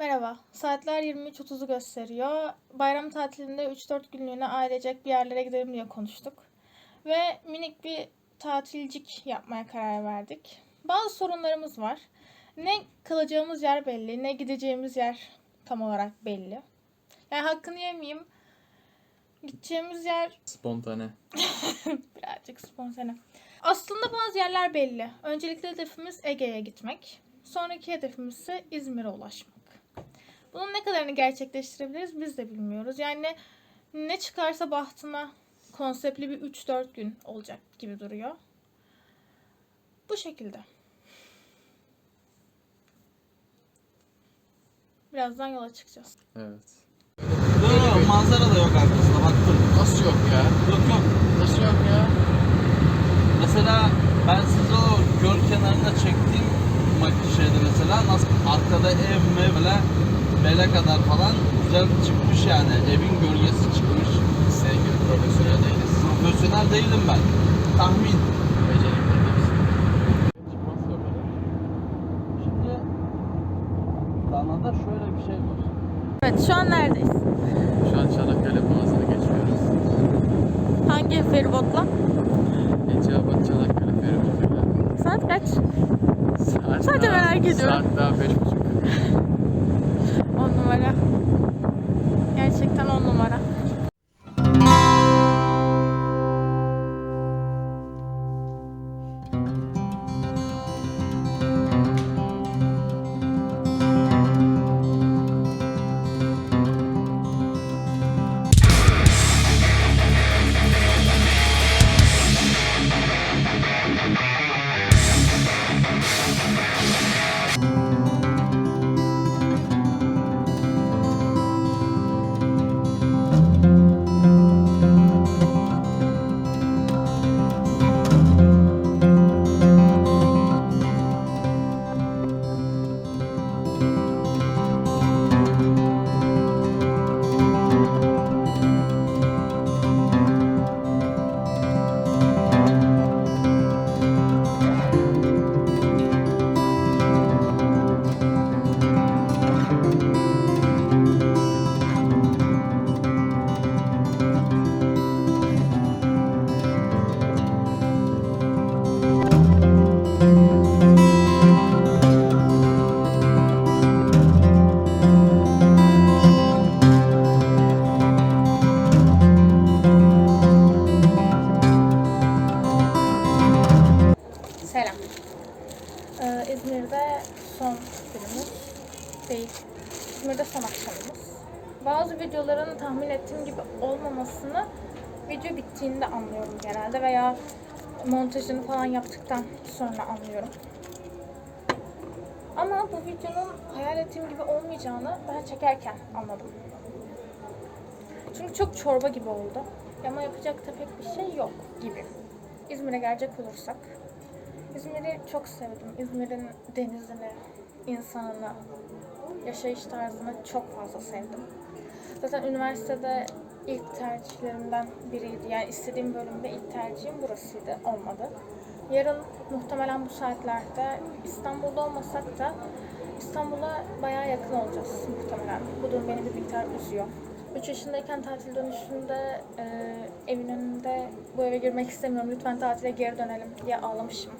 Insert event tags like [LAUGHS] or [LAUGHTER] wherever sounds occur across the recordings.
Merhaba. Saatler 23.30'u gösteriyor. Bayram tatilinde 3-4 günlüğüne ailecek bir yerlere gidelim diye konuştuk. Ve minik bir tatilcik yapmaya karar verdik. Bazı sorunlarımız var. Ne kalacağımız yer belli, ne gideceğimiz yer tam olarak belli. Yani hakkını yemeyeyim. Gideceğimiz yer [LAUGHS] Spontane. birazcık spontane. Aslında bazı yerler belli. Öncelikle hedefimiz Ege'ye gitmek. Sonraki hedefimiz ise İzmir'e ulaşmak. Bunun ne kadarını gerçekleştirebiliriz biz de bilmiyoruz. Yani ne çıkarsa bahtına konseptli bir 3-4 gün olacak gibi duruyor. Bu şekilde. Birazdan yola çıkacağız. Evet. Yok yok manzara da yok arkasında baktım. Nasıl yok ya? Yok yok. Nasıl yok ya? Mesela ben size o göl kenarında çektiğim şeyde mesela nasıl arkada ev mev böyle bele kadar falan güzel çıkmış yani. Evin gölgesi çıkmış. Sevgili profesyonel değiliz. Profesyonel değilim ben. Tahmin. Becerikli değiliz. Şimdi Dana'da şöyle bir şey var. Evet şu an neredeyiz? Şu an Çanakkale Boğazı'nı geçiyoruz. Hangi feribotla? Eceabat Çanakkale feribotuyla. Saat kaç? Saat Sadece daha, merak ediyorum. Saat daha 5.30 Gerçekten 10 numara. Ee, İzmir'de son günümüz değil. İzmir'de son akşamımız. Bazı videoların tahmin ettiğim gibi olmamasını video bittiğinde anlıyorum genelde veya montajını falan yaptıktan sonra anlıyorum. Ama bu videonun hayal ettiğim gibi olmayacağını ben çekerken anladım. Çünkü çok çorba gibi oldu. Ama yapacak da pek bir şey yok gibi. İzmir'e gelecek olursak İzmir'i çok sevdim. İzmir'in denizini, insanını, yaşayış tarzını çok fazla sevdim. Zaten üniversitede ilk tercihlerimden biriydi. Yani istediğim bölümde ilk tercihim burasıydı. Olmadı. Yarın muhtemelen bu saatlerde İstanbul'da olmasak da İstanbul'a bayağı yakın olacağız muhtemelen. Bu durum beni bir miktar üzüyor. 3 yaşındayken tatil dönüşünde e, evin önünde bu eve girmek istemiyorum lütfen tatile geri dönelim diye ağlamışım.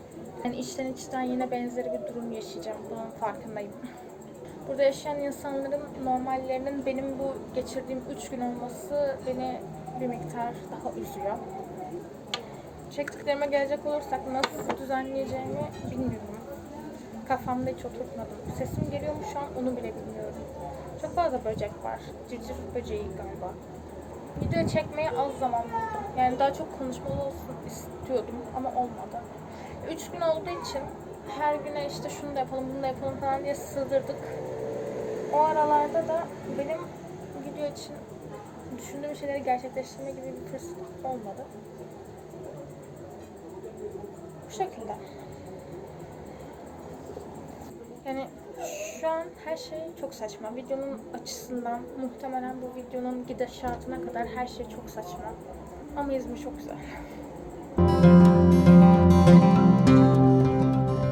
Yani içten içten yine benzeri bir durum yaşayacağım. Bunun farkındayım. [LAUGHS] Burada yaşayan insanların normallerinin benim bu geçirdiğim 3 gün olması beni bir miktar daha üzüyor. Çektiklerime gelecek olursak nasıl düzenleyeceğimi bilmiyorum. Kafamda hiç oturtmadım. Sesim geliyor mu şu an onu bile bilmiyorum. Çok fazla böcek var. Cırcır böceği galiba. Video çekmeye az zaman buldum. Yani daha çok konuşmalı olsun istiyordum ama olmadı. Üç gün olduğu için her güne işte şunu da yapalım, bunu da yapalım falan diye sığdırdık. O aralarda da benim video için düşündüğüm şeyleri gerçekleştirme gibi bir fırsat olmadı. Bu şekilde. Yani şu an her şey çok saçma. Videonun açısından muhtemelen bu videonun gidişatına kadar her şey çok saçma. Ama İzmir çok güzel.